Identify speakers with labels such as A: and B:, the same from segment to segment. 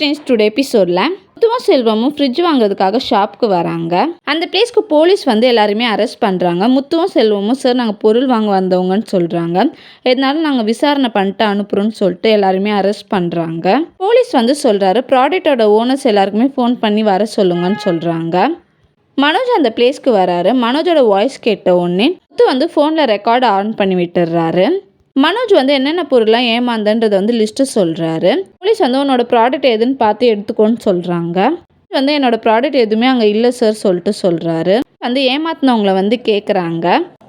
A: Friends today எபிசோடில் முத்துவும் செல்வமும் fridge வாங்குறதுக்காக ஷாப்புக்கு வராங்க. அந்த பிளேஸ்க்கு போலீஸ் வந்து எல்லாருமே அரெஸ்ட் பண்ணுறாங்க முத்துவும் செல்வமும் சார் நாங்கள் பொருள் வாங்க வந்தவங்கன்னு சொல்கிறாங்க இதனால நாங்கள் விசாரணை பண்ணிட்டு அனுப்புகிறோம்னு சொல்லிட்டு எல்லாருமே அரெஸ்ட் பண்ணுறாங்க போலீஸ் வந்து சொல்கிறாரு ப்ராடக்டோட ஓனர்ஸ் எல்லாருக்குமே ஃபோன் பண்ணி வர சொல்லுங்கன்னு சொல்கிறாங்க மனோஜ் அந்த பிளேஸ்க்கு வராரு. மனோஜோட வாய்ஸ் கேட்ட உடனே முத்து வந்து ஃபோனில் ரெக்கார்டு ஆன் பண்ணி விட்டுறாரு மனோஜ் வந்து என்னென்ன பொருள்லாம் ஏமாந்தன்றதை வந்து லிஸ்ட்டு சொல்கிறாரு போலீஸ் வந்து உன்னோட ப்ராடக்ட் எதுன்னு பார்த்து எடுத்துக்கோன்னு சொல்கிறாங்க வந்து என்னோட ப்ராடக்ட் எதுவுமே அங்கே இல்லை சார் சொல்லிட்டு சொல்கிறாரு வந்து ஏமாத்தினவங்களை வந்து கேட்குறாங்க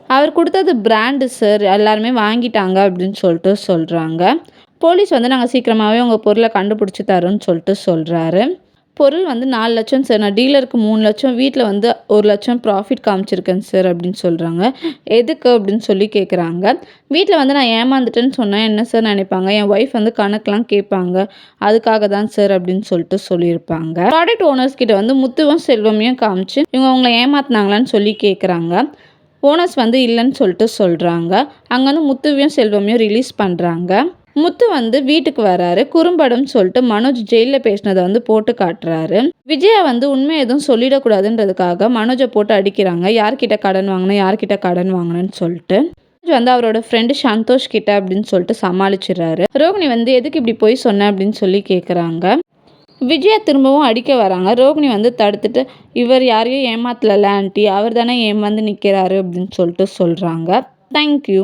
A: அவர் கொடுத்தது பிராண்டு சார் எல்லாருமே வாங்கிட்டாங்க அப்படின்னு சொல்லிட்டு சொல்கிறாங்க போலீஸ் வந்து நாங்கள் சீக்கிரமாகவே உங்கள் பொருளை கண்டுபிடிச்சி தரோன்னு சொல்லிட்டு சொல்கிறாரு பொருள் வந்து நாலு லட்சம் சார். நான் டீலருக்கு மூணு லட்சம் வீட்டில் வந்து ஒரு லட்சம் ப்ராஃபிட் காமிச்சிருக்கேன் சார் அப்படின்னு சொல்கிறாங்க எதுக்கு அப்படின்னு சொல்லி கேட்குறாங்க வீட்டில் வந்து நான் ஏமாந்துட்டேன்னு சொன்னால் என்ன சார் நினைப்பாங்க? என் ஒய்ஃப் வந்து கணக்கெலாம் கேட்பாங்க. அதுக்காக தான் சார் அப்படின்னு சொல்லிட்டு சொல்லியிருப்பாங்க. ப்ராடக்ட் ஓனர்ஸ் கிட்ட வந்து முத்துவும் செல்வமையும் காமிச்சு இவங்க அவங்கள ஏமாத்தினாங்களான்னு சொல்லி கேட்குறாங்க ஓனர்ஸ் வந்து இல்லைன்னு சொல்லிட்டு சொல்கிறாங்க அங்கே வந்து முத்துவையும் செல்வமையும் ரிலீஸ் பண்ணுறாங்க முத்து வந்து வீட்டுக்கு வராரு. குறும்படம் சொல்லிட்டு மனோஜ் ஜெயிலில் பேசினதை வந்து போட்டு காட்டுறாரு. விஜயா வந்து உண்மை எதுவும் சொல்லிடக்கூடாதுன்றதுக்காக மனோஜை போட்டு அடிக்கிறாங்க. யார்கிட்ட கடன் வாங்கினேன் யார்கிட்ட கடன் வாங்கினேன்னு சொல்லிட்டு. வந்து அவரோட ஃப்ரெண்டு சந்தோஷ் கிட்ட அப்படின்னு சொல்லிட்டு சமாளிச்சிடுறாரு. ரோகிணி வந்து எதுக்கு இப்படி போய் சொன்ன? அப்படின்னு சொல்லி கேட்குறாங்க விஜயா திரும்பவும் அடிக்க வராங்க. ரோகிணி வந்து தடுத்துட்டு இவர் யாரையும் ஏமாத்தல ஆண்டி. அவர் தானே ஏமாந்து நிற்கிறாரு அப்படின்னு சொல்லிட்டு சொல்கிறாங்க தேங்க்யூ